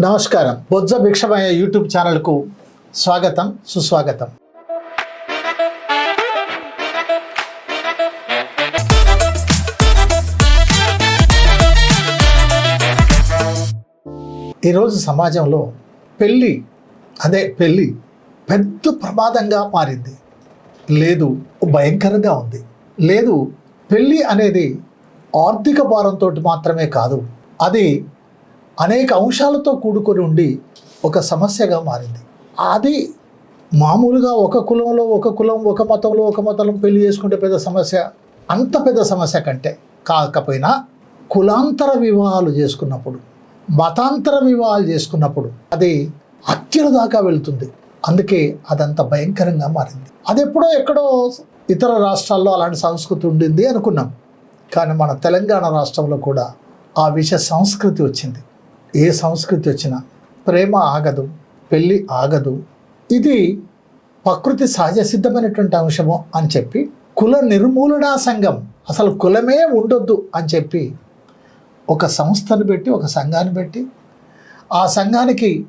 నమస్కారం. బొజ్జ భిక్షమయ్య యూట్యూబ్ ఛానల్కు స్వాగతం సుస్వాగతం. ఈరోజు సమాజంలో పెళ్ళి అదే పెళ్ళి పెద్ద ప్రమాదంగా మారింది. లేదు భయంకరంగా ఉంది. లేదు పెళ్ళి అనేది ఆర్థిక భారంతో మాత్రమే కాదు అది అనేక అంశాలతో కూడుకొని ఉండి ఒక సమస్యగా మారింది. అది మామూలుగా ఒక కులంలో ఒక కులం ఒక మతంలో ఒక మతంలో పెళ్ళి చేసుకుంటే పెద్ద సమస్య అంత పెద్ద సమస్య కంటే కాకపోయినా కులాంతర వివాహాలు చేసుకున్నప్పుడు మతాంతర వివాహాలు చేసుకున్నప్పుడు అది హత్యల దాకా వెళ్తుంది. అందుకే అదంత భయంకరంగా మారింది. అది ఎప్పుడో ఎక్కడో ఇతర రాష్ట్రాల్లో అలాంటి సంస్కృతి ఉండింది అనుకున్నాం. కానీ మన తెలంగాణ రాష్ట్రంలో కూడా ఆ విష సంస్కృతి వచ్చింది. ఏ సంస్కృతి వచ్చినా ప్రేమ ఆగదు పెళ్ళి ఆగదు. ఇది ప్రకృతి సహజ సిద్ధమైనటువంటి అంశము అని చెప్పి కుల నిర్మూలనా సంఘం అసలు కులమే ఉండొద్దు అని చెప్పి ఒక సంస్థను పెట్టి ఒక సంఘాన్ని పెట్టి ఆ సంఘానికి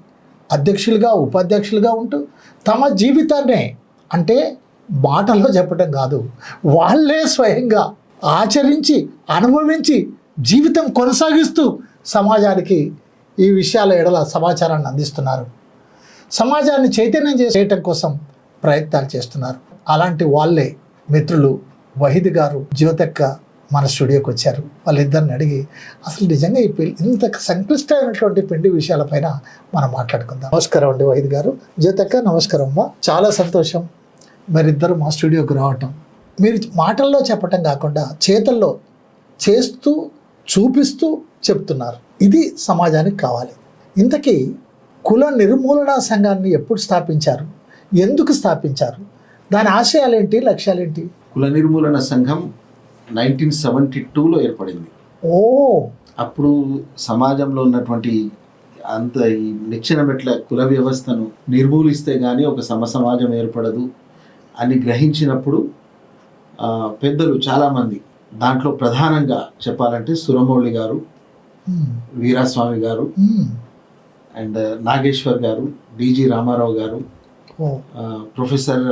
అధ్యక్షులుగా ఉపాధ్యక్షులుగా ఉంటూ తమ జీవితాన్నే అంటే మాటల్లో చెప్పడం కాదు వాళ్ళే స్వయంగా ఆచరించి అనుభవించి జీవితం కొనసాగిస్తూ సమాజానికి ఈ విషయాల ఎడల సమాచారాన్ని అందిస్తున్నారు. సమాజాన్ని చైతన్యం చేయటం కోసం ప్రయత్నాలు చేస్తున్నారు. అలాంటి వాళ్ళే మిత్రులు వహీద్ గారు జ్యోతక్క మన స్టూడియోకి వచ్చారు. వాళ్ళిద్దరిని అడిగి అసలు నిజంగా ఈ పెళ్ళి ఇంత సంక్లిష్టమైనటువంటి పెళ్ళి విషయాలపైన మనం మాట్లాడుకుందాం. నమస్కారం అండి వహిద్ గారు. జ్యోతక్క నమస్కారం అమ్మా. చాలా సంతోషం మరిద్దరు మా స్టూడియోకి రావటం. మీరు మాటల్లో చెప్పటం కాకుండా చేతల్లో చేస్తూ చూపిస్తూ చెప్తున్నారు. ఇది సమాజానికి కావాలి. ఇంతకీ కుల నిర్మూలన సంఘాన్ని ఎప్పుడు స్థాపించారు? ఎందుకు స్థాపించారు? దాని ఆశయాలేంటి? లక్ష్యాలేంటి? కుల నిర్మూలన సంఘం నైన్టీన్ సెవెంటీ టూలో ఏర్పడింది. ఓ! అప్పుడు సమాజంలో ఉన్నటువంటి అంత ఈ నిచ్చెన మెట్ల కుల వ్యవస్థను నిర్మూలిస్తే కానీ ఒక సమ సమాజం ఏర్పడదు అని గ్రహించినప్పుడు పెద్దలు చాలామంది దాంట్లో ప్రధానంగా చెప్పాలంటే సురమౌళి గారు వీరాస్వామి గారు. ఉమ్, అండ్ నాగేశ్వర్ గారు డిజి రామారావు గారు ఆ, ప్రొఫెసర్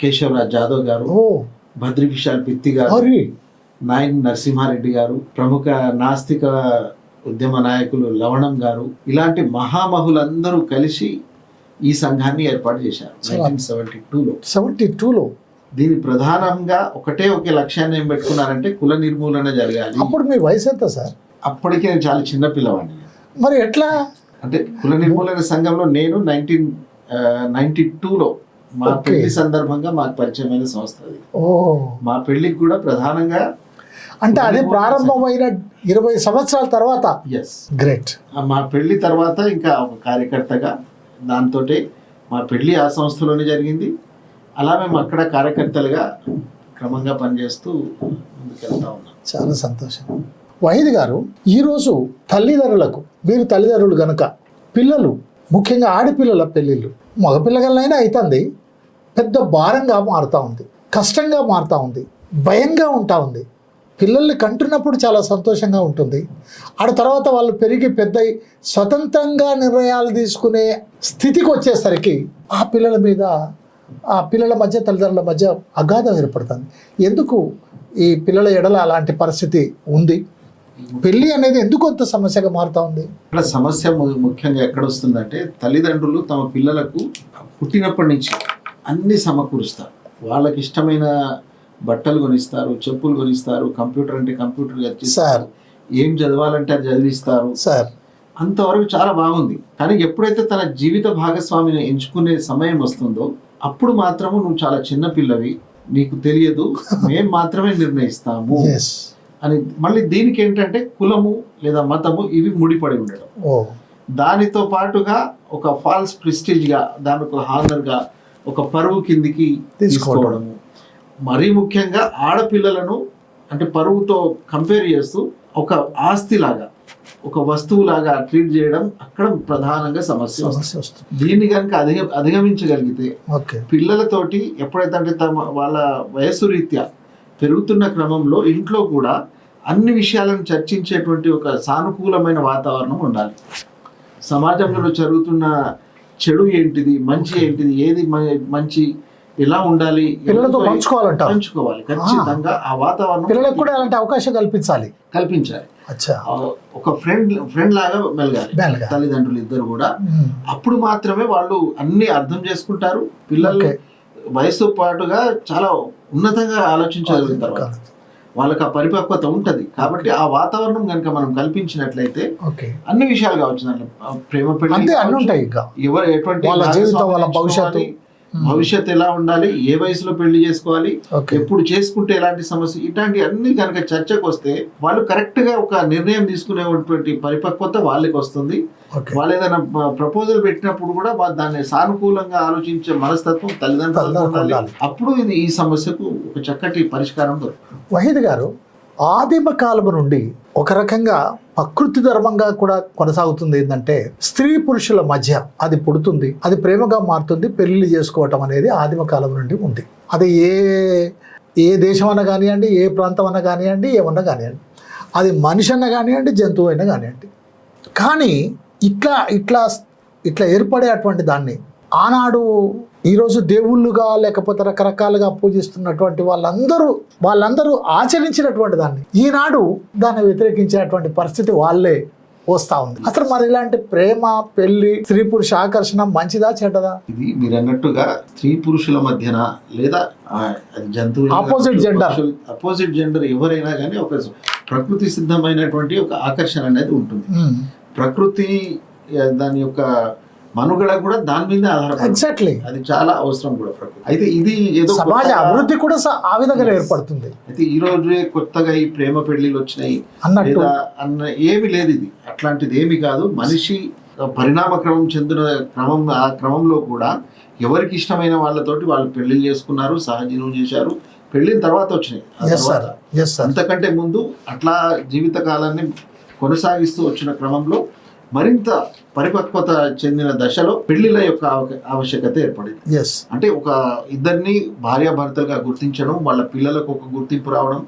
కేశవరాజ్ జాదవ్ గారు ఓ భద్రి విశాల్ పిత్తి గారు నాయన్ నరసింహారెడ్డి గారు ప్రముఖ నాస్తిక ఉద్యమ నాయకులు లవణం గారు ఇలాంటి మహామహులందరూ కలిసి ఈ సంఘాన్ని ఏర్పాటు చేశారు. నైన్టీన్ సెవెంటీ టూలో. సెవెంటీ టూలో. దీని ప్రధానంగా ఒకటే ఒక లక్ష్యాన్ని ఏం పెట్టుకున్నారంటే కుల నిర్మూలన జరగాలి. అప్పుడు మీ వయసు ఎంత సార్ అప్పటికే నేను చాలా చిన్న పిల్లవాడిని. మరి ఎట్లా? అంటే కుల నిర్మూలన సంఘంలో నేను నైన్టీన్ నైన్టీ టూలో మా. పెళ్ళి సందర్భంగా మాకు పరిచయమైన సంస్థ అది. మా పెళ్ళికి కూడా ప్రధానంగా అంటే అది ప్రారంభమైన ఇరవై సంవత్సరాల తర్వాత? ఎస్ గ్రేట్ మా పెళ్ళి తర్వాత ఇంకా ఒక కార్యకర్తగా దాంతో మా పెళ్ళి ఆ సంస్థలోనే జరిగింది. అలా మేము అక్కడ కార్యకర్తలుగా క్రమంగా పనిచేస్తూ ముందుకెళ్తా ఉన్నాం. చాలా సంతోషం. వహీద్ గారు ఈరోజు తల్లిదండ్రులకు మీరు తల్లిదండ్రులు కనుక పిల్లలు ముఖ్యంగా ఆడపిల్లల పెళ్ళిళ్ళు మగపిల్లగలైనా అవుతుంది పెద్ద భారంగా మారుతూ ఉంది కష్టంగా మారుతూ ఉంది భయంగా ఉంటా ఉంది. పిల్లల్ని కంటున్నప్పుడు చాలా సంతోషంగా ఉంటుంది. ఆడ తర్వాత వాళ్ళు పెరిగి పెద్ద స్వతంత్రంగా నిర్ణయాలు తీసుకునే స్థితికి వచ్చేసరికి ఆ పిల్లల మీద ఆ పిల్లల మధ్య తల్లిదండ్రుల మధ్య అగాధం ఏర్పడుతుంది. ఎందుకు ఈ పిల్లల ఎడల అలాంటి పరిస్థితి ఉంది? పెళ్ళి అనేది ఎందుకు అంత సమస్యగా మారుతా ఉంది? ఇక్కడ సమస్య ముఖ్యంగా ఎక్కడ వస్తుందంటే తల్లిదండ్రులు తమ పిల్లలకు పుట్టినప్పటి నుంచి అన్ని సమకూరుస్తారు. వాళ్ళకి ఇష్టమైన బట్టలు కొనిస్తారు చెప్పులు కొనిస్తారు కంప్యూటర్ అంటే కంప్యూటర్ సార్. ఏం చదవాలంటే అది చదివిస్తారు. సార్. అంతవరకు చాలా బాగుంది. కానీ ఎప్పుడైతే తన జీవిత భాగస్వామిని ఎంచుకునే సమయం వస్తుందో అప్పుడు మాత్రము నువ్వు చాలా చిన్న పిల్లవి నీకు తెలియదు. మేము మాత్రమే నిర్ణయిస్తాము. అని మళ్ళీ దీనికి ఏంటంటే కులము లేదా మతము ఇవి ముడిపడి ఉండడం. దానితో పాటుగా ఒక ఫాల్స్ ప్రిస్టేజ్గా దాని ఒక హానర్గా ఒక పరువు కిందికి తీసుకోవడం. తీసుకోవడము. మరీ ముఖ్యంగా ఆడపిల్లలను అంటే పరువుతో కంపేర్ చేస్తూ ఒక ఆస్తిలాగా ఒక వస్తువులాగా ట్రీట్ చేయడం అక్కడ ప్రధానంగా సమస్య వస్తుంది. దీన్ని కనుక అధిగ అధిగమించగలిగితే పిల్లలతోటి ఎప్పుడైతే అంటే తమ వాళ్ళ వయస్సు రీత్యా పెరుగుతున్న క్రమంలో ఇంట్లో కూడా అన్ని విషయాలను చర్చించేటువంటి ఒక సానుకూలమైన వాతావరణం ఉండాలి. సమాజంలో జరుగుతున్న చెడు ఏంటిది మంచి ఏంటిది ఏది మంచి ఎలా ఉండాలి పిల్లలతో పంచుకోవాలి. ఖచ్చితంగా ఆ వాతావరణం పిల్లలకు కూడా అలాంటి అవకాశం కల్పించాలి. కల్పించాలి. అచ్చా. ఒక ఫ్రెండ్ ఫ్రెండ్ లాగా మెలగాలి. తల్లిదండ్రులు ఇద్దరు కూడా. అప్పుడు మాత్రమే వాళ్ళు అన్ని అర్థం చేసుకుంటారు. పిల్లలు ఓకే. వయసుతో పాటుగా చాలా ఉన్నతంగా ఆలోచించగలుగుతారు వాళ్ళు. వాళ్ళకి ఆ పరిపక్వత ఉంటది. కాబట్టి ఆ వాతావరణం కనుక మనం కల్పించినట్లయితే ఓకే. అన్ని విషయాలు కావచ్చు. ప్రేమ పెళ్ళి అన్ని ఉంటాయి ఇంకా. ఎవరు ఎటువంటి వాళ్ళ భాగస్వామ్యం జీవితం, వాళ్ళ ఎంచుకోవాలి, భవిష్యత్తు. భవిష్యత్తు ఎలా ఉండాలి? ఏ వయసులో పెళ్ళి చేసుకోవాలి? ఎప్పుడు చేసుకుంటే ఎలాంటి సమస్య? ఇట్లాంటి అన్ని కనుక చర్చకు వస్తే వాళ్ళు కరెక్ట్గా ఒక నిర్ణయం తీసుకునేటువంటి పరిపక్వత వాళ్ళకి వస్తుంది. వాళ్ళు ఏదైనా ప్రపోజల్ పెట్టినప్పుడు కూడా వాళ్ళు దాన్ని సానుకూలంగా ఆలోచించే మనస్తత్వం ఉండాలి. అప్పుడు ఇది ఈ సమస్యకు ఒక చక్కటి పరిష్కారం దొరుకుతుంది. వహీద్ గారు ఆదిమ కాలము నుండి ఒక రకంగా ప్రకృతి ధర్మంగా కూడా కొనసాగుతుంది ఏంటంటే స్త్రీ పురుషుల మధ్య అది పుడుతుంది అది ప్రేమగా మారుతుంది పెళ్ళి చేసుకోవటం అనేది ఆదిమ కాలం నుండి ఉంది. అది ఏ ఏ దేశం అన్నా కానివ్వండి ఏ ప్రాంతం అన్నా కానివ్వండి ఏమన్నా కానివ్వండి. అది మనిషి అన్న కానివ్వండి జంతువు అయినా కానివ్వండి. కానీ ఇట్లా ఇట్లా ఇట్లా ఏర్పడే అటువంటి దాన్ని ఆనాడు ఈరోజు దేవుళ్ళుగా లేకపోతే రకరకాలుగా పూజిస్తున్నటువంటి వాళ్ళందరూ వాళ్ళందరూ ఆచరించినటువంటి దాన్ని. ఈనాడు దాన్ని వ్యతిరేకించేటువంటి పరిస్థితి వాళ్ళే వస్తా ఉంది. అసలు మరి ఇలాంటి ప్రేమ పెళ్ళి స్త్రీ పురుష ఆకర్షణ మంచిదా చెడ్డదా? ఇది మీరు అన్నట్టుగా స్త్రీ పురుషుల మధ్యన లేదా ఆ, అది జంతువులు Opposite gender. అపోజిట్ జెండర్ ఎవరైనా కానీ ఒక ప్రకృతి సిద్ధమైనటువంటి ఒక ఆకర్షణ అనేది ఉంటుంది. ప్రకృతి దాని యొక్క మనుగడ కూడా దాని మీద ఆధారపడి ఎగ్జాక్ట్లీ అది చాలా అవసరం కూడా ప్రకృతి. అయితే ఇది ఏదో సమాజ అభివృద్ధి కూడా ఆ విధంగా ఏర్పడుతుంది. అయితే ఈ రోజే కొత్తగా ఈ ప్రేమ పెళ్ళిళ్ళు వచ్చినాయి. అన్నట్టు. అన్న ఏమి లేదు ఇది. అట్లాంటిది ఏమి కాదు. మనిషి పరిణామ క్రమం చెందిన క్రమం ఆ క్రమంలో కూడా ఎవరికి ఇష్టమైన వాళ్ళతోటి వాళ్ళు పెళ్ళి చేసుకున్నారు సహజీవనం చేశారు. పెళ్ళిన తర్వాత వచ్చినాయి. అంతకంటే ముందు అట్లా జీవిత కాలాన్ని కొనసాగిస్తూ వచ్చిన క్రమంలో మరింత పరిపక్వత చెందిన దశలో పెళ్ళిల యొక్క ఆవ- ఆవశ్యకత ఏర్పడింది. ఎస్ అంటే ఒక ఇద్దరిని భార్యాభర్తలుగా గుర్తించడం వాళ్ళ పిల్లలకు ఒక గుర్తింపు రావడం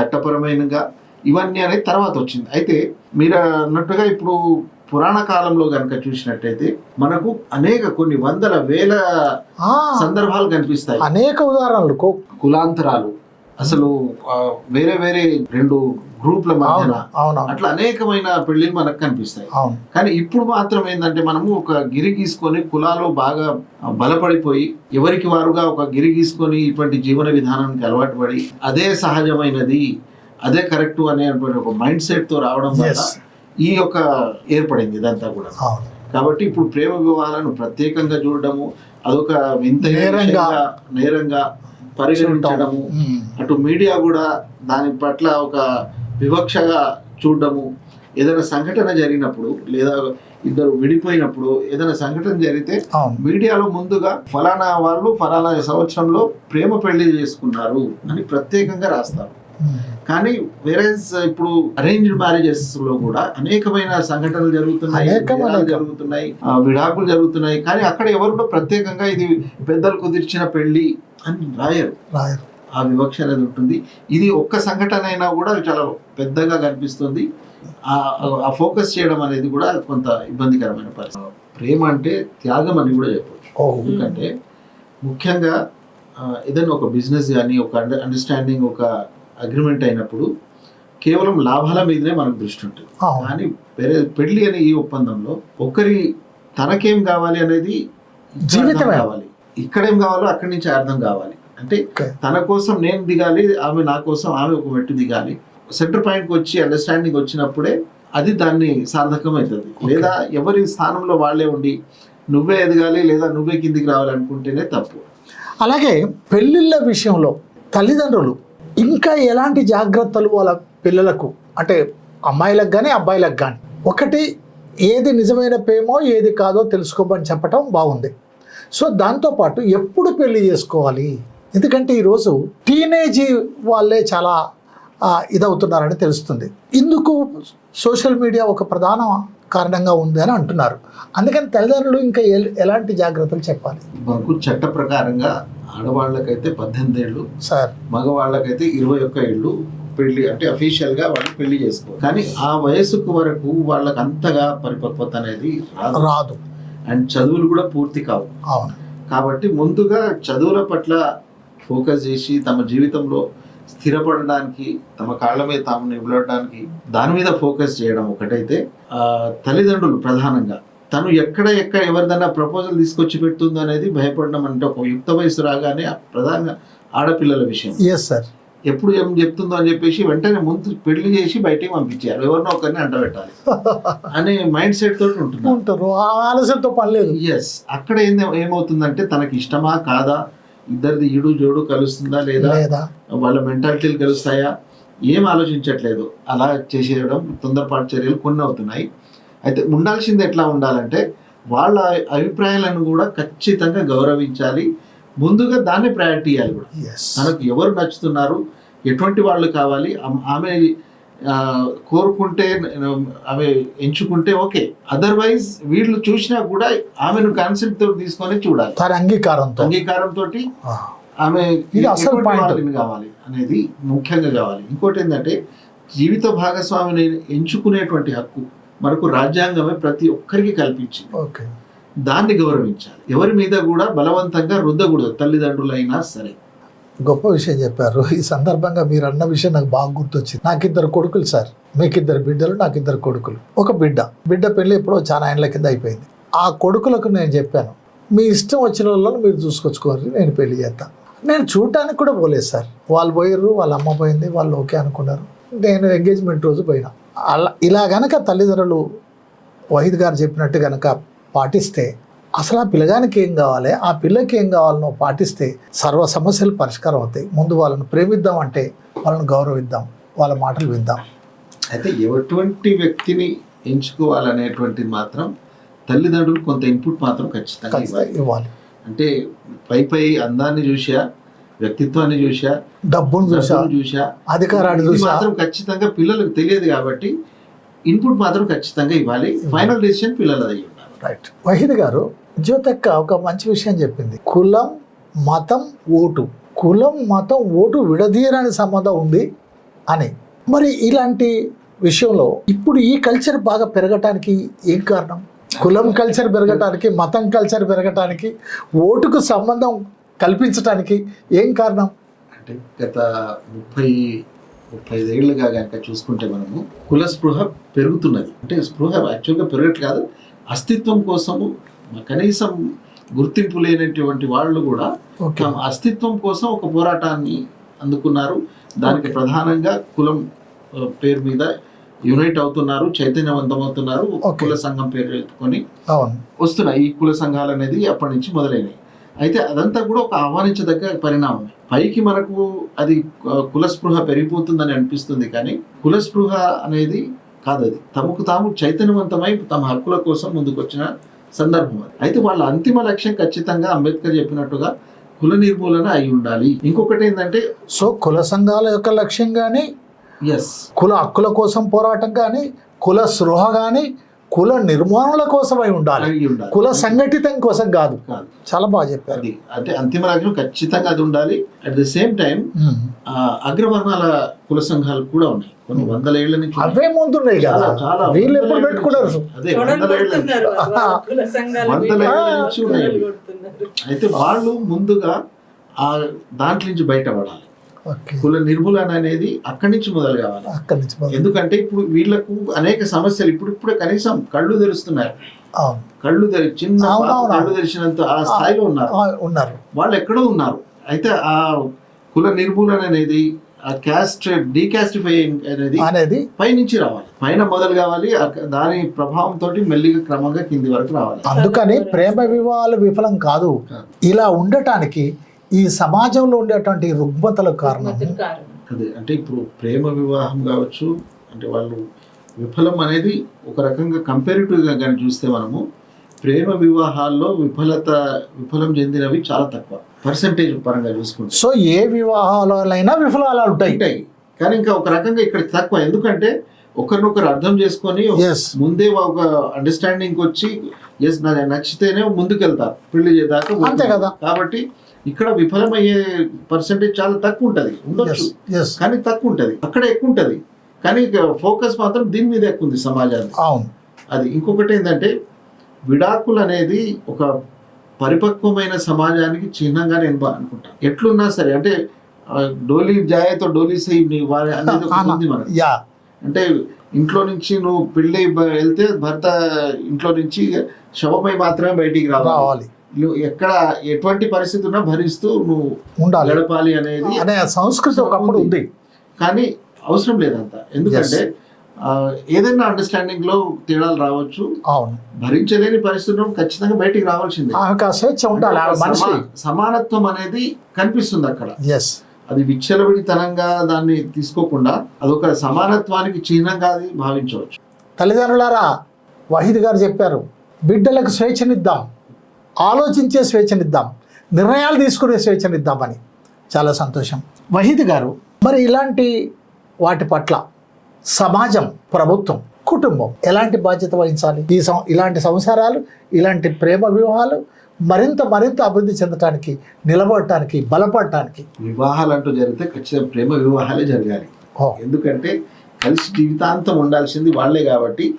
చట్టపరమైనగా ఇవన్నీ అనేది తర్వాత వచ్చింది. అయితే మీరు అన్నట్టుగా ఇప్పుడు పురాణ కాలంలో కనుక చూసినట్టయితే మనకు అనేక కొన్ని వందల వేల సందర్భాలు కనిపిస్తాయి. అనేక ఉదాహరణలు కులాంతరాలు. అసలు వేరే వేరే రెండు గ్రూప్ల మధ్యన అట్లా అనేకమైన పెళ్ళిళ్ళు మనకు కనిపిస్తాయి కానీ ఇప్పుడు మాత్రం ఏంటంటే మనము ఒక గిరి గీసుకొని కులాలు బాగా బలపడిపోయి ఎవరికి వారుగా ఒక గిరి గీసుకొని ఇటువంటి జీవన విధానానికి అలవాటు పడి అదే సహజమైనది అదే కరెక్ట్ అనేటువంటి ఒక మైండ్ సెట్తో రావడం వల్ల. ఈ యొక్క ఏర్పడింది ఇదంతా కూడా కాబట్టి ఇప్పుడు ప్రేమ వివాహాలను ప్రత్యేకంగా చూడడము అదొక వింతైన నేరంగా. పరిగణించడము. అటు మీడియా కూడా దాని పట్ల ఒక వివక్షగా చూడడము. ఏదైనా సంఘటన జరిగినప్పుడు లేదా ఇద్దరు విడిపోయినప్పుడు ఏదైనా సంఘటన జరిగితే మీడియాలో ముందుగా ఫలానా వాళ్ళు ఫలానా సంవత్సరంలో ప్రేమ పెళ్ళి చేసుకున్నారు అని ప్రత్యేకంగా రాస్తారు. కానీ వేరే ఇప్పుడు అరేంజ్డ్ మ్యారేజెస్లో కూడా అనేకమైన సంఘటనలు జరుగుతున్నాయి జరుగుతున్నాయి విడాకులు జరుగుతున్నాయి. కానీ అక్కడ ఎవరు కూడా ప్రత్యేకంగా ఇది పెద్దలు కుదిర్చిన పెళ్ళి అని రాయరు. రాయరు. ఆ వివక్ష అనేది ఉంటుంది. ఇది ఒక్క సంఘటన అయినా కూడా చాలా పెద్దగా కనిపిస్తుంది. ఆ- ఫోకస్ చేయడం అనేది కూడా కొంత ఇబ్బందికరమైన పరిస్థితి. ప్రేమ అంటే త్యాగం అని కూడా చెప్పవచ్చు ఎందుకంటే ముఖ్యంగా ఏదైనా ఒక బిజినెస్ కానీ ఒక అండర్ అండర్స్టాండింగ్ ఒక అగ్రిమెంట్ అయినప్పుడు కేవలం లాభాల మీదనే మనకు దృష్టి ఉంటుంది. కానీ పెళ్ళి అనే ఈ ఒప్పందంలో ఒకరి తనకేం కావాలి అనేది. అర్థం కావాలి. ఇక్కడేం కావాలో అక్కడి నుంచి అర్థం కావాలి. అంటే తన కోసం నేను దిగాలి ఆమె నా కోసం ఆమె ఒక మెట్టు దిగాలి. సెంటర్ పాయింట్కి వచ్చి అండర్స్టాండింగ్ వచ్చినప్పుడే అది దాన్ని సార్థకం అవుతుంది లేదా ఎవరి స్థానంలో వాళ్ళే ఉండి నువ్వే ఎదగాలి లేదా నువ్వే కిందికి రావాలి అనుకుంటేనే తప్పు. అలాగే పెళ్ళిళ్ళ విషయంలో తల్లిదండ్రులు ఇంకా ఎలాంటి జాగ్రత్తలు వాళ్ళ పిల్లలకు? అంటే అమ్మాయిలకు కానీ అబ్బాయిలకు కానీ ఒకటి ఏది నిజమైన ప్రేమో ఏది కాదో తెలుసుకోమని చెప్పటం బాగుంది. సో దాంతోపాటు ఎప్పుడు పెళ్ళి చేసుకోవాలి? ఎందుకంటే ఈరోజు టీనేజీ వాళ్ళే చాలా ఇదవుతున్నారని తెలుస్తుంది. ఇందుకు సోషల్ మీడియా ఒక ప్రధాన కారణంగా ఉంది అని అంటున్నారు. అందుకని తల్లిదండ్రులు ఇంకా ఎల్- ఎలాంటి జాగ్రత్తలు చెప్పాలి? మనకు చట్ట ప్రకారంగా ఆడవాళ్ళకైతే పద్దెనిమిది ఏళ్ళు సార్. మగవాళ్ళకైతే ఇరవై ఒక్క ఏళ్ళు పెళ్ళి అంటే అఫీషియల్గా వాళ్ళు పెళ్ళి చేసుకోవాలి. కానీ ఆ వయసుకు వరకు వాళ్ళకి అంతగా పరిపక్వత అనేది రాదు. రాదు. అండ్ చదువులు కూడా పూర్తి కావు. అవును. కాబట్టి ముందుగా చదువుల పట్ల ఫోకస్ చేసి తమ జీవితంలో స్థిరపడడానికి తమ కాళ్ళ మీద తాము నిలబడడానికి దాని మీద ఫోకస్ చేయడం ఒకటైతే తల్లిదండ్రులు ప్రధానంగా. తను ఎక్కడ ఎక్కడ ఎవరిదైనా ప్రపోజల్ తీసుకొచ్చి పెడుతుందో అనేది భయపడడం అంటే ఒక యుక్త వయసు రాగానే ప్రధానంగా ఆడపిల్లల విషయం. ఎస్ సార్ ఎప్పుడు ఏం చెప్తుందో అని చెప్పేసి వెంటనే ముందు పెళ్ళి చేసి బయటికి పంపించారు. ఎవరినో ఒకరిని అంటబెట్టాలి అనే మైండ్ సెట్ తోటి ఉంటున్నారు. ఉంటారు ఆలస్యంతో పని లేదు. ఎస్ అక్కడ ఏంది ఏమవుతుందంటే తనకి ఇష్టమా కాదా ఇద్దరిది ఈడు జోడు కలుస్తుందా లేదా? వాళ్ళ మెంటాలిటీలు కలుస్తాయా? ఏం ఆలోచించట్లేదు. అలా చేసేయడం తొందరపాటు చర్యలు కొన్ని అవుతున్నాయి. అయితే ఉండాల్సింది ఎట్లా ఉండాలంటే వాళ్ళ అభిప్రాయాలను కూడా ఖచ్చితంగా గౌరవించాలి. ముందుగా దాన్ని ప్రయారిటీ ఇవ్వాలి కూడా. తనకు ఎవరు నచ్చుతున్నారు? ఎటువంటి వాళ్ళు కావాలి? ఆమ్- కోరుకుంటే ఆమె ఎంచుకుంటే ఓకే. అదర్వైజ్ వీళ్ళు చూసినా కూడా ఆమెను కాన్సెప్ట్తో తీసుకొని చూడాలి. తన అంగీకారంతో. అంగీకారంతో ఆమె ఇది అసలు కావాలి అనేది ముఖ్యంగా కావాలి. ఇంకోటి ఏంటంటే జీవిత భాగస్వామిని ఎంచుకునేటువంటి హక్కు మనకు రాజ్యాంగమే ప్రతి ఒక్కరికి కల్పించింది. ఓకే. దాన్ని గౌరవించాలి. ఎవరి మీద కూడా బలవంతంగా రుద్దకూడదు తల్లిదండ్రులైనా సరే. గొప్ప విషయం చెప్పారు. ఈ సందర్భంగా మీరు అన్న విషయం నాకు బాగా గుర్తొచ్చింది. నాకు ఇద్దరు కొడుకులు సార్. మీకు ఇద్దరు బిడ్డలు నాకు ఇద్దరు కొడుకులు. ఒక బిడ్డ. బిడ్డ పెళ్ళి ఎప్పుడో చాలా ఆయనల కింద అయిపోయింది. ఆ కొడుకులకు నేను చెప్పాను మీ ఇష్టం వచ్చిన వాళ్ళని మీరు చూసుకొచ్చుకోవాలి నేను పెళ్ళి చేస్తాను నేను చూడటానికి కూడా పోలేదు సార్. వాళ్ళు పోయారు వాళ్ళ అమ్మ పోయింది వాళ్ళు ఓకే అనుకున్నారు. నేను ఎంగేజ్మెంట్ రోజు పోయినా. అలా ఇలా గనక తల్లిదండ్రులు వహీద్ గారు చెప్పినట్టు గనక పాటిస్తే అసలు ఆ పిల్లగానికి ఏం కావాలి? ఆ పిల్లకి ఏం కావాలనో పాటిస్తే సర్వ సమస్యలు పరిష్కారం అవుతాయి. ముందు వాళ్ళని ప్రేమిద్దాం అంటే వాళ్ళని గౌరవిద్దాం. వాళ్ళ మాటలు విందాం. అయితే ఎటువంటి వ్యక్తిని ఎంచుకోవాలనేటువంటిది మాత్రం తల్లిదండ్రులు కొంత ఇన్పుట్ మాత్రం ఖచ్చితంగా ఇవ్వాలి. అంటే పై పై అందాన్ని చూసా వ్యక్తిత్వాన్ని చూసా డబ్బును చూసా చూసా అధికారాన్ని చూసా మాత్రం ఖచ్చితంగా పిల్లలకు తెలియదు కాబట్టి ఇన్పుట్ మాత్రం ఖచ్చితంగా ఇవ్వాలి. ఫైనల్ డెసిషన్ పిల్లలది రైట్ వహీద్ గారు జ్యోతక్క ఒక మంచి విషయం చెప్పింది. కులం మతం ఓటు. కులం మతం ఓటు విడదీయరాని సంబంధం ఉంది అని. మరి ఇలాంటి విషయంలో ఇప్పుడు ఈ కల్చర్ బాగా పెరగటానికి ఏం కారణం? కులం కల్చర్ పెరగటానికి మతం కల్చర్ పెరగటానికి ఓటుకు సంబంధం కల్పించటానికి ఏం కారణం? అంటే గత ముప్పై ముప్పై ఐదేళ్ళుగా కనుక చూసుకుంటే మనము కుల స్పృహ పెరుగుతున్నది. అంటే స్పృహ యాక్చువల్గా పెరగట్ కాదు అస్తిత్వం కోసము కనీసం గుర్తింపు లేనటువంటి వాళ్ళు కూడా తమ అస్తిత్వం కోసం ఒక పోరాటాన్ని అందుకున్నారు. దానికి. ప్రధానంగా కులం పేరు మీద యునైట్ అవుతున్నారు చైతన్యవంతమవుతున్నారు ఒక Okay. కుల సంఘం పేరు ఎత్తుకొని వస్తున్నాయి. ఈ కుల సంఘాలు అనేది అప్పటి నుంచి మొదలైనవి. అయితే అదంతా కూడా ఒక ఆహ్వానించదగ్గ పరిణామం. పైకి మనకు అది కుల స్పృహ పెరిగిపోతుందని అనిపిస్తుంది కానీ కుల స్పృహ అనేది కాదు అది. తమకు తాము చైతన్యవంతమై తమ హక్కుల కోసం ముందుకొచ్చిన సందర్భం అది. అయితే వాళ్ళ అంతిమ లక్ష్యం ఖచ్చితంగా అంబేద్కర్ చెప్పినట్టుగా కుల నిర్మూలన అయి ఉండాలి. ఇంకొకటి ఏంటంటే సో కుల సంఘాల యొక్క లక్ష్యం కానీ ఎస్ కుల హక్కుల కోసం పోరాటం కానీ కుల సృహ కానీ కుల నిర్మాణాల కోసమై ఉండాలి. కుల సంఘటితం కోసం కాదు. కాదు. చాలా బాగా చెప్పారు. అది అంటే అంతిమ లక్ష్యం ఖచ్చితంగా అది ఉండాలి. అట్ ద సేమ్ టైం అగ్రవర్ణాల కుల సంఘాలు కూడా ఉన్నాయి. కొన్ని వందల ఏళ్ళ నుంచి. అవే ముందున్నాయి కదా. వీళ్ళు వందల ఎప్పుడు పెట్టుకున్నారు? నుంచి. అదే వందల సంఘాలు వందల ఏళ్ళ నుంచి ఉన్నాయి. అయితే వాళ్ళు ముందుగా ఆ దాంట్లో నుంచి బయటపడాలి. కుల నిర్మూలన అనేది అక్కడి నుంచి మొదలు కావాలి. అక్కడి నుంచి. ఎందుకంటే ఇప్పుడు వీళ్ళకు అనేక సమస్యలు ఇప్పుడు ఇప్పుడే కనీసం కళ్ళు తెరుస్తున్నారు. కళ్ళు తెరి చిన్న. కళ్ళు తెరిచినంత ఆ స్థాయిలో ఉన్నారు. ఉన్నారు. వాళ్ళు ఎక్కడో ఉన్నారు. అయితే ఆ కుల నిర్మూలన అనేది ఆ క్యాస్ట్ డీకాస్టిఫై అనేది అనేది పైనుంచి రావాలి. పైన మొదలు కావాలి దాని ప్రభావంతో మెల్లిగా క్రమంగా కింది వరకు రావాలి. అందుకని ప్రేమ వివాహాలు విఫలం కాదు. ఇలా ఉండటానికి ఈ సమాజంలో ఉండేటువంటి రుగ్మతల కారణం. అదే అంటే ఇప్పుడు ప్రేమ వివాహం కావచ్చు అంటే వాళ్ళు విఫలం అనేది ఒక రకంగా కంపారిటివ్గా కానీ చూస్తే మనము ప్రేమ వివాహాల్లో విఫలత విఫలం చెందినవి చాలా తక్కువ. పర్సంటేజ్ పరంగా చూసుకుంటే. సో ఏ వివాహాలైనా విఫలాలు ఉంటాయి. ఉంటాయి. కానీ ఇంకా ఒక రకంగా ఇక్కడ తక్కువ. ఎందుకంటే ఒకరినొకరు అర్థం చేసుకొని ఎస్ ముందే ఒక అండర్స్టాండింగ్ వచ్చి ఎస్ నచ్చితేనే ముందుకెళ్తారు. పెళ్ళి చేదాకా అంతే కదా. కాబట్టి ఇక్కడ విఫలమయ్యే పర్సంటేజ్ చాలా తక్కువ ఉంటది ఉండొచ్చు కానీ తక్కువ ఉంటది అక్కడ ఎక్కువ ఉంటది కానీ ఫోకస్ మాత్రం దీని మీద ఎక్కువ ఉంది సమాజాన్ని అవును. అది ఇంకొకటి ఏంటంటే విడాకులు అనేది ఒక పరిపక్వమైన సమాజానికి చిహ్నంగా నేను అనుకుంటాను ఎట్లున్నా సరే అంటే డోలీ జాయతో డోలీ సై అనేది ఉంది మనకి. అంటే ఇంట్లో నుంచి నువ్వు పెళ్ళి వెళ్తే భర్త ఇంట్లో నుంచి శవమై మాత్రమే బయటికి రావాలి. ఎక్కడ ఎటువంటి పరిస్థితి ఉన్నా భరిస్తూ నువ్వు ఉండాలి. గడపాలి అనేది అనే సంస్కృతి ఒకప్పుడు ఉంది. కానీ అవసరం లేదంత ఎందుకంటే ఏదైనా అండర్స్టాండింగ్లో తేడాలు రావచ్చు. అవును. భరించలేని పరిస్థితుల్లో ఖచ్చితంగా బయటికి రావాల్సిందే. స్వేచ్ఛ ఉండాలి సమానత్వం అనేది కనిపిస్తుంది అక్కడ. ఎస్ అది విచ్చలవిడితనంగా దాన్ని తీసుకోకుండా అదొక సమానత్వానికి చిహ్నంగా అది భావించవచ్చు. తల్లిదండ్రులారా వహీద్ గారు చెప్పారు బిడ్డలకు స్వేచ్ఛనిద్దాం. ఆలోచించే స్వేచ్ఛనిద్దాం నిర్ణయాలు తీసుకునే స్వేచ్ఛనిద్దామని. చాలా సంతోషం. వహీద్ గారు మరి ఇలాంటి వాటి పట్ల సమాజం ప్రభుత్వం కుటుంబం ఎలాంటి బాధ్యత వహించాలి? ఈ సం ఇలాంటి సంసారాలు ఇలాంటి ప్రేమ వివాహాలు మరింత మరింత అభివృద్ధి చెందటానికి నిలబడటానికి బలపడటానికి. వివాహాలు అంటూ జరిగితే ఖచ్చితంగా ప్రేమ వివాహాలే జరగాలి. ఎందుకంటే కలిసి జీవితాంతం ఉండాల్సింది వాళ్ళే కాబట్టి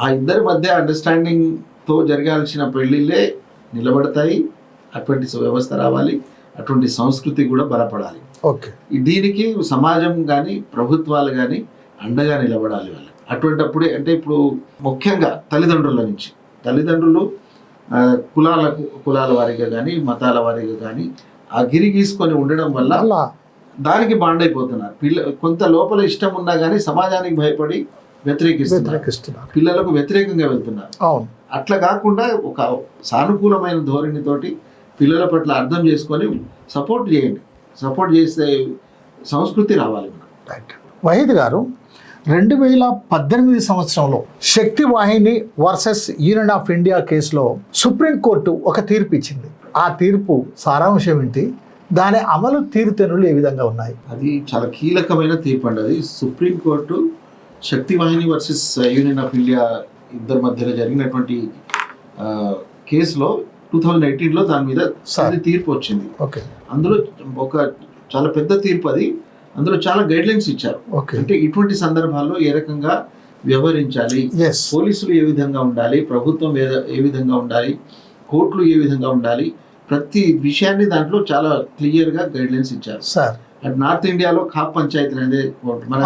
ఆ ఇద్దరి మధ్య అండర్స్టాండింగ్తో జరగాల్సిన పెళ్ళిళ్ళే నిలబడతాయి అటువంటి వ్యవస్థ రావాలి అటువంటి సంస్కృతి కూడా బలపడాలి. ఓకే. దీనికి సమాజం కానీ ప్రభుత్వాలు కానీ అండగా నిలబడాలి వాళ్ళు. అటువంటప్పుడే అంటే ఇప్పుడు ముఖ్యంగా తల్లిదండ్రుల నుంచి. తల్లిదండ్రులు ఆ, కులాలకు కులాల వారిగా కానీ మతాల వారిగా కానీ ఆ గిరి గీసుకొని ఉండడం వల్ల దానికి బాండ్ అయిపోతున్నారు పిల్ల కొంత లోపల ఇష్టం ఉన్నా కానీ సమాజానికి భయపడి వ్యతిరేకిస్తున్నారు. పిల్లలకు వ్యతిరేకంగా వెళ్తున్నారు. అవును. అట్లా కాకుండా ఒక సానుకూలమైన ధోరణితోటి పిల్లల పట్ల అర్థం చేసుకొని సపోర్ట్ చేయండి. సపోర్ట్ చేసే సంస్కృతి రావాలి రైట్ వహీద్ గారు రెండు వేల పద్దెనిమిది సంవత్సరంలో Shakti Vahini versus Union of India కేసులో సుప్రీంకోర్టు ఒక తీర్పు ఇచ్చింది. ఆ తీర్పు సారాంశం ఏంటి? దాని అమలు తీరుతెన్నులు ఏ విధంగా ఉన్నాయి? అది చాలా కీలకమైన తీర్పు అండి. అది Supreme Court Shakti Vahini versus Union of India ఇద్దరి మధ్యలో జరిగినటువంటి ఆ, కేసులో టూ థౌజండ్ ఎయిటీన్లో దాని మీద తీర్పు వచ్చింది. ఓకే. అందులో ఒక చాలా పెద్ద తీర్పు అది. అందులో చాలా గైడ్ లైన్స్ ఇచ్చారు అంటే ఇటువంటి సందర్భాల్లో ఏ రకంగా వ్యవహరించాలి? పోలీసులు ఏ విధంగా ఉండాలి? ప్రభుత్వం ఏ విధంగా ఉండాలి? కోర్టులు ఏ విధంగా ఉండాలి? ప్రతి విషయాన్ని దాంట్లో చాలా క్లియర్గా గైడ్ లైన్స్ ఇచ్చారు. సార్ నార్త్ ఇండియాలో కాప్ పంచాయతీ అనేది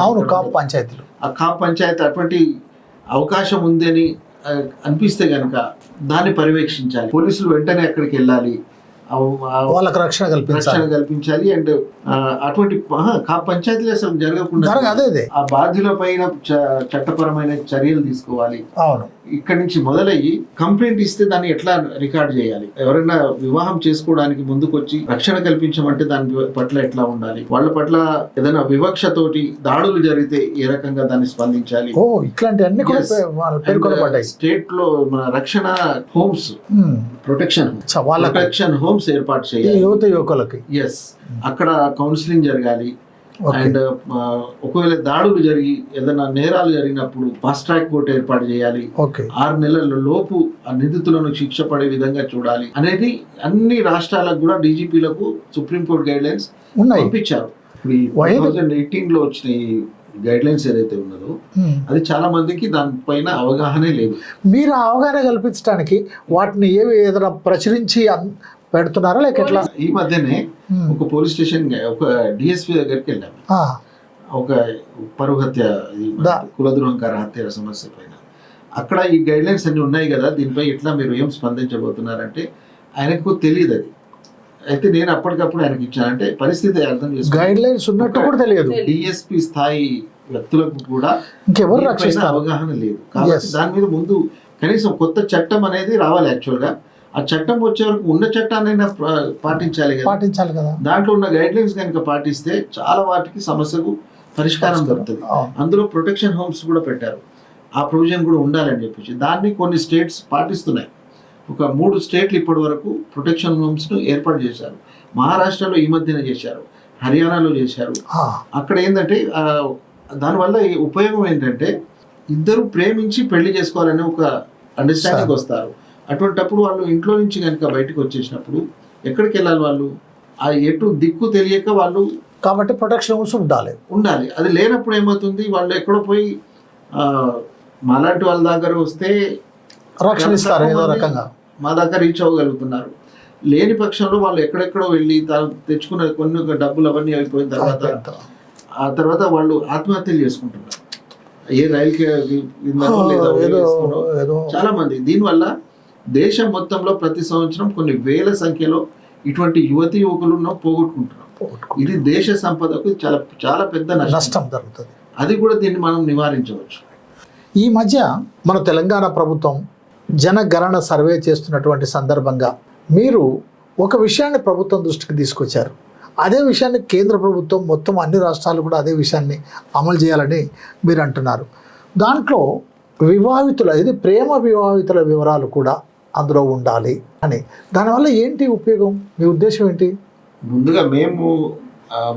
అవును కాపు పంచాయతీలు. ఆ కాప్ పంచాయతీ అటువంటి అవకాశం ఉంది అని ఆ, అనిపిస్తే గనక దాన్ని పర్యవేక్షించాలి. పోలీసులు వెంటనే అక్కడికి వెళ్ళాలి. వాళ్ళకి రక్షణ రక్షణ కల్పించాలి కల్పించాలి అండ్ అటువంటి ఆహా, కా పంచాయతీలు అసలు జరగకుండా అదే ఆ బాధ్యుల పైన చట్టపరమైన చర్యలు తీసుకోవాలి. అవును. ఇక్కడి నుంచి మొదలయ్యి కంప్లైంట్ ఇస్తే దాన్ని ఎట్లా రికార్డ్ చేయాలి? ఎవరైనా వివాహం చేసుకోవడానికి ముందుకొచ్చి రక్షణ కల్పించమంటే దాని పట్ల ఎట్లా ఉండాలి? వాళ్ళ పట్ల ఏదైనా వివక్షతోటి దాడులు జరిగితే ఏ రకంగా దాన్ని స్పందించాలి? ఓ స్టేట్లో మన రక్షణ హోమ్స్. ప్రొటెక్షన్ ప్రొటెక్షన్ హోమ్స్ ఏర్పాటు చేయాలి. యువత యువకులకి. ఎస్ అక్కడ కౌన్సిలింగ్ జరగాలి. అండ్ ఒకవేళ దాడులు జరిగి ఏదైనా నేరాలు జరిగినప్పుడు ఫాస్ట్ ట్రాక్ కోర్టు ఏర్పాటు చేయాలి. ఆరు నెలల లోపు ఆ నిందితులను శిక్ష పడే విధంగా చూడాలి అనేది అన్ని రాష్ట్రాలకు కూడా డీజీపీలకు సుప్రీంకోర్టు గైడ్ లైన్స్ పంపించారు. 2018 లో వచ్చిన గైడ్ లైన్స్ ఏదైతే ఉన్నదో ఉమ్. అది చాలా మందికి దానిపైన అవగాహనే లేదు. మీరు అవగాహన కల్పించడానికి వాటిని ఏవి ఏదైనా ప్రచురించి పెడుతున్నారా? లేక ఎట్లా? ఈ మధ్యనే. ఒక పోలీస్ స్టేషన్ ఒక డిఎస్పీ దగ్గరికి వెళ్ళాము ఒక పరువు హత్య కులద్రోహంకార హత్య సమస్య పైన. అక్కడ ఈ గైడ్ లైన్స్ అన్ని ఉన్నాయి కదా దీనిపై ఎట్లా మీరు ఏం స్పందించబోతున్నారంటే ఆయనకు తెలియదు అది. అయితే నేను అప్పటికప్పుడు ఆయనకి ఇచ్చాను. అంటే పరిస్థితి అర్థం గైడ్ లైన్స్ ఉన్నట్టు కూడా తెలియదు. డిఎస్పి స్థాయి వ్యక్తులకు కూడా ఇంకెవరు అవగాహన లేదు. కాబట్టి. దాని మీద ముందు కనీసం కొత్త చట్టం అనేది రావాలి యాక్చువల్గా. ఆ చట్టం వచ్చే వరకు ఉన్న చట్టాన్నైనా పా- పాటించాలి కదా. పాటించాలి కదా. దాంట్లో ఉన్న గైడ్ లైన్స్ కనుక పాటిస్తే చాలా వాటికి సమస్యకు పరిష్కారం దొరుకుతుంది. అందులో ప్రొటెక్షన్ హోమ్స్ కూడా పెట్టారు. ఆ ప్రొవిజన్ కూడా ఉండాలని చెప్పేసి. దాన్ని కొన్ని స్టేట్స్ పాటిస్తున్నాయి. ఒక మూడు స్టేట్లు ఇప్పటి వరకు ప్రొటెక్షన్ హోమ్స్ను ఏర్పాటు చేశారు. మహారాష్ట్రలో ఈ మధ్యన చేశారు. హర్యానాలో చేశారు. అక్కడ ఏంటంటే దానివల్ల ఉపయోగం ఏంటంటే ఇద్దరు ప్రేమించి పెళ్ళి చేసుకోవాలనే ఒక అండర్స్టాండింగ్ వస్తారు. అటువంటప్పుడు వాళ్ళు ఇంట్లో నుంచి కనుక బయటకు వచ్చేసినప్పుడు ఎక్కడికి వెళ్ళాలి వాళ్ళు? ఆ ఎటు దిక్కు తెలియక వాళ్ళు కాబట్టి ప్రొటెక్షన్ ఉండాలి. ఉండాలి. అది లేనప్పుడు ఏమవుతుంది? వాళ్ళు ఎక్కడో పోయి మాలాంటి వాళ్ళ దగ్గర వస్తే రక్షణ ఇస్తారు ఏదో చాలా రకంగా. మా దగ్గర రీచ్ అవ్వగలుగుతున్నారు. లేని పక్షంలో వాళ్ళు ఎక్కడెక్కడో వెళ్ళి తెచ్చుకున్న కొన్ని డబ్బులు అవన్నీ అయిపోయిన తర్వాత ఆ తర్వాత వాళ్ళు ఆత్మహత్యలు చేసుకుంటున్నారు. ఏ. ఏదో చాలా మంది దీనివల్ల దేశం మొత్తంలో ప్రతి సంవత్సరం కొన్ని వేల సంఖ్యలో ఇటువంటి యువతి యువకులను పోగొట్టుకుంటున్నాం. ఇది దేశ సంపదకు చాలా చాలా పెద్ద నష్టం జరుగుతుంది. అది కూడా దీన్ని మనం నివారించవచ్చు. ఈ మధ్య మన తెలంగాణ ప్రభుత్వం జనగణన సర్వే చేస్తున్నటువంటి సందర్భంగా మీరు ఒక విషయాన్ని ప్రభుత్వం దృష్టికి తీసుకొచ్చారు. అదే విషయాన్ని కేంద్ర ప్రభుత్వం మొత్తం అన్ని రాష్ట్రాలు కూడా అదే విషయాన్ని అమలు చేయాలని మీరు అంటున్నారు. దాంట్లో వివాహితుల ఇది ప్రేమ వివాహితుల వివరాలు కూడా అందులో ఉండాలి అని. దానివల్ల ఏంటి ఉపయోగం? మీ ఉద్దేశం ఏంటి? ముందుగా మేము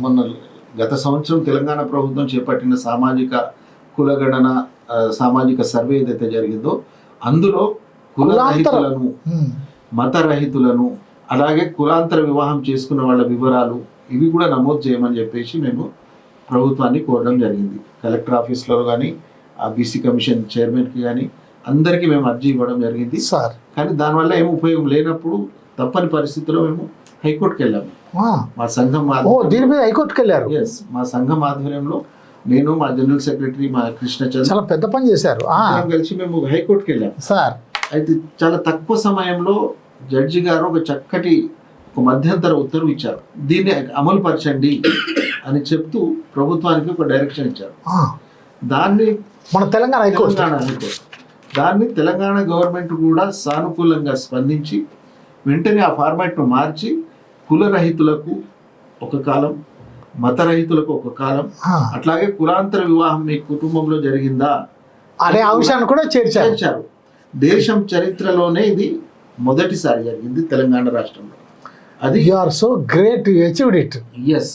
మొన్న గత సంవత్సరం తెలంగాణ ప్రభుత్వం చేపట్టిన సామాజిక కులగణన సామాజిక సర్వే ఏదైతే జరిగిందో అందులో కులరహితులను. మతరహితులను అలాగే కులాంతర వివాహం చేసుకున్న వాళ్ళ వివరాలు ఇవి కూడా నమోదు చేయమని చెప్పేసి మేము ప్రభుత్వాన్ని కోరడం జరిగింది. కలెక్టర్ ఆఫీస్లో కానీ ఆ బీసీ కమిషన్ చైర్మన్కి కానీ అందరికీ మేము అర్జీ ఇవ్వడం జరిగింది. సార్ కానీ దానివల్ల ఏం ఉపయోగం లేనప్పుడు తప్పని పరిస్థితిలో మేము హైకోర్టుకి వెళ్ళాము. మా సంఘం దీని మీద హైకోర్టుకి వెళ్ళారు ఎస్ మా సంఘం ఆధ్వర్యంలో నేను మా జనరల్ సెక్రటరీ మా కృష్ణచంద్ర చాలా పెద్ద పని చేశారు. కలిసి మేము హైకోర్టుకి వెళ్ళాము సార్. అయితే చాలా తక్కువ సమయంలో జడ్జి గారు ఒక చక్కటి ఒక మధ్యంతర ఉత్తర్వు ఇచ్చారు. దీన్ని అమలు పరచండి అని చెప్తూ ప్రభుత్వానికి ఒక డైరెక్షన్ ఇచ్చారు. దాన్ని మన తెలంగాణ హైకోర్టు. తెలంగాణ హైకోర్టు. దాన్ని తెలంగాణ గవర్నమెంట్ కూడా సానుకూలంగా స్పందించి వెంటనే ఆ ఫార్మాట్ను మార్చి కులరహితులకు ఒక కాలం మతరహితులకు ఒక కాలం అట్లాగే కులాంతర వివాహం మీ కుటుంబంలో జరిగిందా? అనే అంశాన్ని కూడా చేర్చారు. దేశం చరిత్రలోనే ఇది మొదటిసారి జరిగింది తెలంగాణ రాష్ట్రంలో. అది you are so great achieved it yes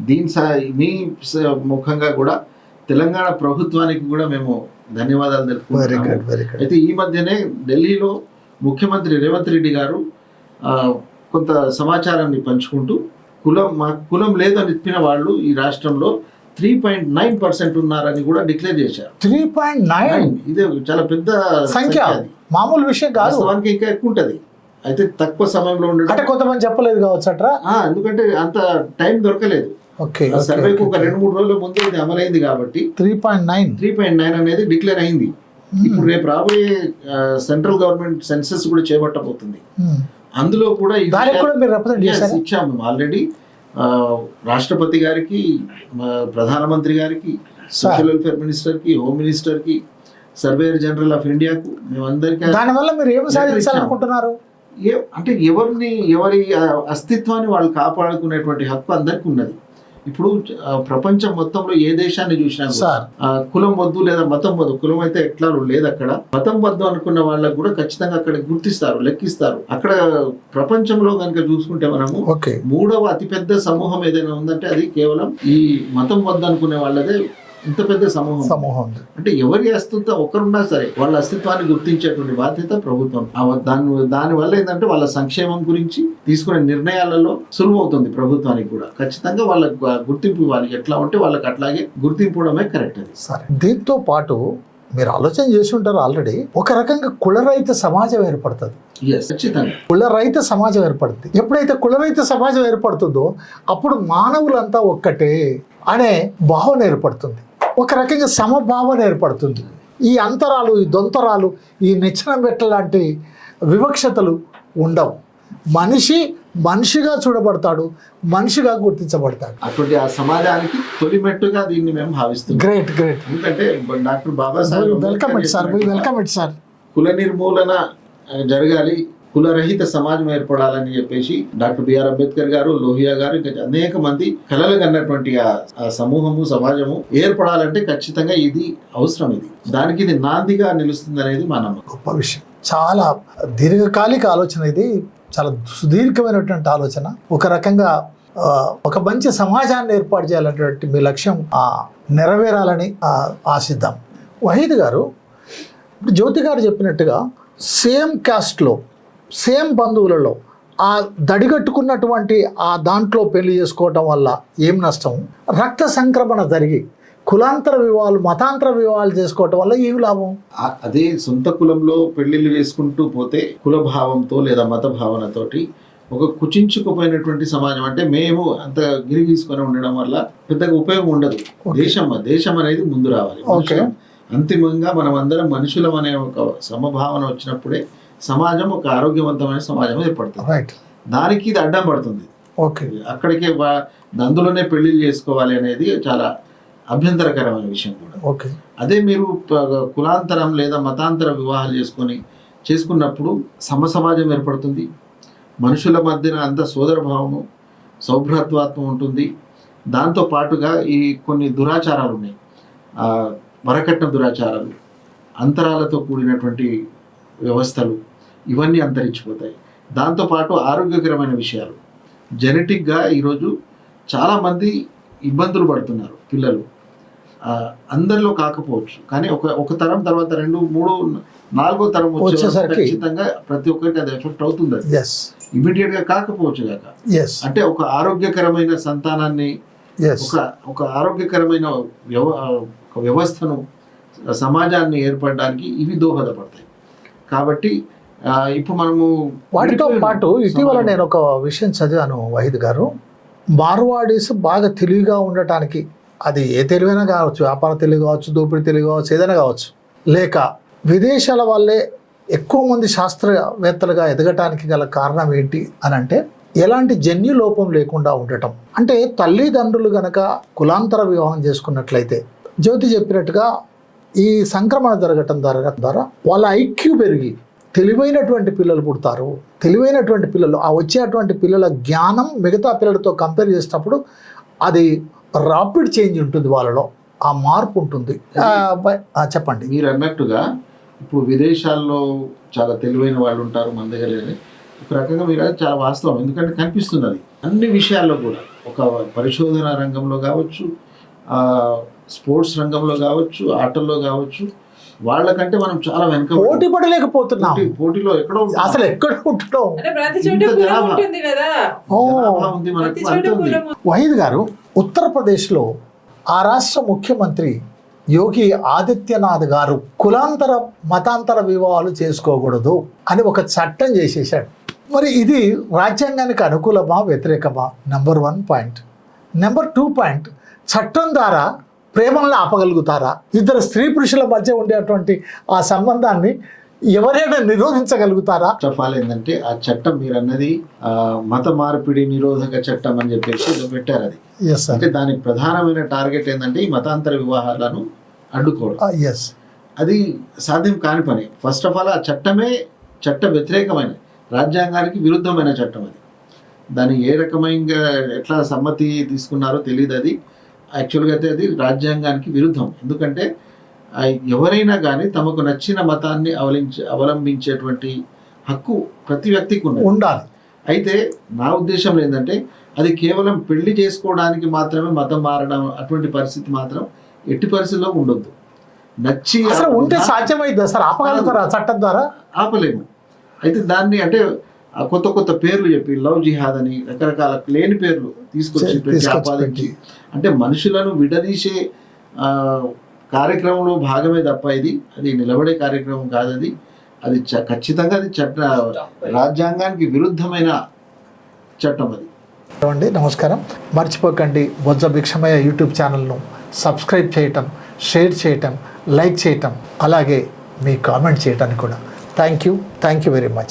దీని మీ స- ముఖంగా కూడా తెలంగాణ ప్రభుత్వానికి కూడా మేము ధన్యవాదాలు గుడ్ అయితే ఈ మధ్యనే ఢిల్లీలో ముఖ్యమంత్రి రేవంత్ రెడ్డి గారు కొంత సమాచారాన్ని పంచుకుంటూ కులం మా కులం లేదని చెప్పిన వాళ్ళు ఈ రాష్ట్రంలో త్రీ పాయింట్ నైన్ పర్సెంట్ ఉన్నారని కూడా డిక్లేర్ చేశారు. Three point nine? ఇదే చాలా పెద్ద సంఖ్య. అది. మామూలు విషయం కాదు. వాస్తవానికి ఇంకా ఎక్కువ ఉంటది. అయితే తక్కువ సమయంలో ఉండడం అంటే కొంతమంది చెప్పలేదు కావచ్చు అట్రా? ఎందుకంటే అంత టైం దొరకలేదు. ఓకే సర్వేకు ఒక రెండు మూడు రోజుల ముందే ఇది అమలైంది కాబట్టి three point nine three point nine అనేది డిక్లేర్ అయింది. ఇప్పుడు రేపు రాబోయే సెంట్రల్ గవర్నమెంట్ సెన్సస్ కూడా చేపట్టబోతుంది. అందులో కూడా ఇచ్చాము. ఆల్రెడీ రాష్ట్రపతి గారికి ప్రధానమంత్రి గారికి సోషల్ వెల్ఫేర్ మినిస్టర్కి హోమ్ మినిస్టర్కి సర్వేయర్ జనరల్ ఆఫ్ ఇండియాకు మేమందరికీ దానివల్ల మీరు ఏం Letter సాధించాలనుకుంటున్నారు ఏ అంటే ఎవరిని ఎవరి అస్తిత్వాన్ని వాళ్ళు కాపాడుకునేటువంటి హక్కు అందరికీ ఉన్నది. ఇప్పుడు ప్రపంచం మొత్తంలో ఏ దేశాన్ని చూసినా సార్. కులం వద్దు లేదా మతం వద్దు కులం అయితే ఎట్లా లేదు అక్కడ. మతం వద్దు అనుకున్న వాళ్ళకు కూడా ఖచ్చితంగా అక్కడ గుర్తిస్తారు లెక్కిస్తారు. అక్కడ ప్రపంచంలో కనుక చూసుకుంటే మనము మూడవ అతిపెద్ద సమూహం ఏదైనా ఉందంటే అది కేవలం ఈ మతం వద్దు అనుకునే వాళ్ళదే ఇంత పెద్ద సమూహం సమూహం ఉంది. అంటే ఎవరి అస్తిత్వం ఒకరున్నా సరే వాళ్ళ అస్తిత్వాన్ని గుర్తించేటువంటి బాధ్యత ప్రభుత్వం. దాని దాని వల్ల ఏంటంటే వాళ్ళ సంక్షేమం గురించి తీసుకునే నిర్ణయాలలో సులువు అవుతుంది ప్రభుత్వానికి కూడా. ఖచ్చితంగా వాళ్ళకు గుర్తింపు ఇవ్వాలి ఎట్లా ఉంటే వాళ్ళకి అట్లాగే గుర్తింపు కరెక్ట్ అది. సరే. దీంతో పాటు మీరు ఆలోచన చేసి ఉంటారు ఆల్రెడీ. ఒక రకంగా కులరహిత సమాజం ఏర్పడుతుంది. కులరహిత సమాజం ఏర్పడుతుంది. ఎప్పుడైతే కులరహిత సమాజం ఏర్పడుతుందో అప్పుడు మానవులంతా ఒక్కటే అనే భావన ఏర్పడుతుంది. ఒక రకంగా సమభావన ఏర్పడుతుంది. ఈ అంతరాలు ఈ దొంతరాలు ఈ నిచ్చెన మెట్ల లాంటి వివక్షతలు ఉండవు. మనిషి మనిషిగా చూడబడతాడు మనిషిగా గుర్తించబడతాడు. అటువంటి ఆ సమాజానికి తొలిమెట్టుగా దీన్ని మేము భావిస్తున్నాం. గ్రేట్ గ్రేట్ ఎందుకంటే doctor Babasaheb welcome it sir welcome it sir కుల నిర్మూలన జరగాలి. కులరహిత సమాజం ఏర్పడాలని చెప్పేసి డాక్టర్ బిఆర్ అంబేద్కర్ గారు లోహియా గారు ఇంకా అనేక మంది కలలు కన్నటువంటి ఆ సమూహము సమాజము ఏర్పడాలంటే ఖచ్చితంగా ఇది అవసరం ఇది. దానికి ఇది నాందిగా నిలుస్తుంది అనేది మా నమ్మకం. గొప్ప విషయం. చాలా దీర్ఘకాలిక ఆలోచన ఇది చాలా సుదీర్ఘమైనటువంటి ఆలోచన. ఒక రకంగా ఒక మంచి సమాజాన్ని ఏర్పాటు చేయాలనేటువంటి మీ లక్ష్యం నెరవేరాలని ఆశిద్దాం. వహీద్ గారు జ్యోతి గారు చెప్పినట్టుగా సేమ్ కాస్ట్లో సేమ్ బంధువులలో ఆ దడిగట్టుకున్నటువంటి ఆ దాంట్లో పెళ్ళి చేసుకోవటం వల్ల ఏం నష్టం? రక్త సంక్రమణ జరిగి కులాంతర వివాహాలు మతాంతర వివాహాలు చేసుకోవటం వల్ల ఏం లాభం? అదే సొంత కులంలో పెళ్ళిళ్ళు వేసుకుంటూ పోతే కుల భావంతో లేదా మత భావనతోటి ఒక కుచించుకుపోయినటువంటి సమాజం. అంటే మేము అంత గిరిగీసుకొని ఉండడం వల్ల పెద్దగా ఉపయోగం ఉండదు. దేశం దేశం అనేది ముందు రావాలి. అంతిమంగా మనం అందరం మనుషులం అనే ఒక సమభావన వచ్చినప్పుడే సమాజం ఒక ఆరోగ్యవంతమైన సమాజం ఏర్పడుతుంది. రైట్ దానికి ఇది అడ్డం పడుతుంది. ఓకే అక్కడికే అందులోనే పెళ్ళిళ్ళు చేసుకోవాలి అనేది చాలా అభ్యంతరకరమైన విషయం కూడా. ఓకే అదే మీరు కులాంతరం లేదా మతాంతర వివాహాలు చేసుకొని చేసుకున్నప్పుడు సమ సమాజం ఏర్పడుతుంది. మనుషుల మధ్యన అంత సోదర భావము సౌభ్రాతృత్వం ఉంటుంది. దాంతో పాటుగా ఈ కొన్ని దురాచారాలు ఉన్నాయి. వరకట్న దురాచారాలు అంతరాలతో కూడినటువంటి వ్యవస్థలు ఇవన్నీ అంతరించిపోతాయి. దాంతోపాటు ఆరోగ్యకరమైన విషయాలు. జెనెటిక్గా ఈరోజు చాలామంది ఇబ్బందులు పడుతున్నారు పిల్లలు. అందరిలో కాకపోవచ్చు. కానీ ఒక ఒక తరం తర్వాత రెండు మూడు నాలుగో తరం వచ్చేసరికి- ఖచ్చితంగా ప్రతి ఒక్కరికి అది ఎఫెక్ట్ అవుతుంది అది ఇమీడియట్గా కాకపోవచ్చు కాక. అంటే ఒక ఆరోగ్యకరమైన సంతానాన్ని ఒక ఒక ఆరోగ్యకరమైన వ్యవ ఒక వ్యవస్థను సమాజాన్ని ఏర్పడడానికి ఇవి దోహదపడతాయి. కాబట్టి ఇప్పుడు మనము వాటితో పాటు ఇటీవల. నేను ఒక విషయం చదివాను వహీద్ గారు. మార్వాడీస్ బాగా తెలివిగా ఉండటానికి అది ఏ తెలివైనా కావచ్చు వ్యాపార తెలివి కావచ్చు దోపిడీ తెలివి కావచ్చు ఏదైనా కావచ్చు. లేక విదేశాల వల్లే ఎక్కువ మంది శాస్త్రవేత్తలుగా ఎదగటానికి గల కారణం ఏంటి అని అంటే ఎలాంటి జన్యు లోపం లేకుండా ఉండటం. అంటే తల్లిదండ్రులు గనక కులాంతర వివాహం చేసుకున్నట్లయితే జ్యోతి చెప్పినట్టుగా ఈ సంక్రమణ జరగటం ద్వారా ద్వారా వాళ్ళ ఐక్యూ పెరిగి తెలివైనటువంటి పిల్లలు పుడతారు. తెలివైనటువంటి పిల్లలు ఆ వచ్చేటువంటి పిల్లల జ్ఞానం మిగతా పిల్లలతో కంపేర్ చేసినప్పుడు అది రాపిడ్ చేంజ్ ఉంటుంది వాళ్ళలో. ఆ మార్పు ఉంటుంది. చెప్పండి. మీరు అన్నట్టుగా ఇప్పుడు విదేశాల్లో చాలా తెలివైన వాళ్ళు ఉంటారు మన దగ్గర లేని. ఒక రకంగా మీరు చాలా వాస్తవం. ఎందుకంటే కనిపిస్తుంది అది అన్ని విషయాల్లో కూడా ఒక పరిశోధన రంగంలో కావచ్చు స్పోర్ట్స్ రంగంలో కావచ్చు ఆటల్లో కావచ్చు వాళ్ళకంటే మనం చాలా వెనక పోటీ పడలేకపోతున్నాం పోటీ- పోటీలో ఎక్కడో. అసలు ఎక్కడ ఉంటున్నాం? వహీద్ గారు ఉత్తరప్రదేశ్లో ఆ రాష్ట్ర ముఖ్యమంత్రి యోగి ఆదిత్యనాథ్ గారు కులాంతర మతాంతర వివాహాలు చేసుకోకూడదు అని ఒక చట్టం చేసేసాడు మరి ఇది రాజ్యాంగానికి అనుకూలమా వ్యతిరేకమా? Number one point number two point చట్టం ద్వారా ప్రేమలను ఆపగలుగుతారా? ఇద్దరు స్త్రీ పురుషుల మధ్య ఉండేటువంటి ఆ సంబంధాన్ని ఎవరైనా నిరోధించగలుగుతారా? ఆల్ ఏంటంటే ఆ చట్టం మీరు అన్నది మత మార్పిడి నిరోధక చట్టం అని చెప్పేసి పెట్టారు అది. అంటే దానికి ప్రధానమైన టార్గెట్ ఏంటంటే ఈ మతాంతర వివాహాలను అడ్డుకోవడం. ఎస్ అది సాధ్యం కాని పని. ఫస్ట్ ఆఫ్ ఆల్ ఆ చట్టమే చట్ట వ్యతిరేకమైన రాజ్యాంగానికి విరుద్ధమైన చట్టం అది. దాని ఏ రకమైన ఎట్లా సమ్మతి తీసుకున్నారో తెలియదు అది. యాక్చువల్గా అయితే అది రాజ్యాంగానికి విరుద్ధం. ఎందుకంటే ఎవరైనా కానీ తమకు నచ్చిన మతాన్ని అవలించే అవలంబించేటువంటి హక్కు ప్రతి వ్యక్తికి ఉండాలి. అయితే నా ఉద్దేశం ఏంటంటే అది కేవలం పెళ్ళి చేసుకోవడానికి మాత్రమే మతం మారడం అటువంటి పరిస్థితి మాత్రం ఎట్టి పరిస్థితిలో ఉండొద్దు. నచ్చి అసలు ఉంటే సాధ్యమైందా సార్? ఆపగలుగుతారా చట్టం ద్వారా? ఆపలేము. అయితే దాన్ని అంటే కొత్త కొత్త పేర్లు చెప్పి లవ్ జిహాద్ అని రకరకాల లేని పేర్లు తీసుకొచ్చి ఆపాదించి అంటే మనుషులను విడదీసే కార్యక్రమంలో భాగమే తప్ప ఇది. అది నిలబడే కార్యక్రమం కాదు అది అది చ- ఖచ్చితంగా అది చట్ట రాజ్యాంగానికి విరుద్ధమైన చట్టం అది. అండి నమస్కారం. మర్చిపోకండి బొజ్జ భిక్షమయ్య యూట్యూబ్ ఛానల్ను సబ్స్క్రైబ్ చేయటం షేర్ చేయటం లైక్ చేయటం అలాగే మీ కామెంట్ చేయటానికి కూడా. Thank you. Thank you very much.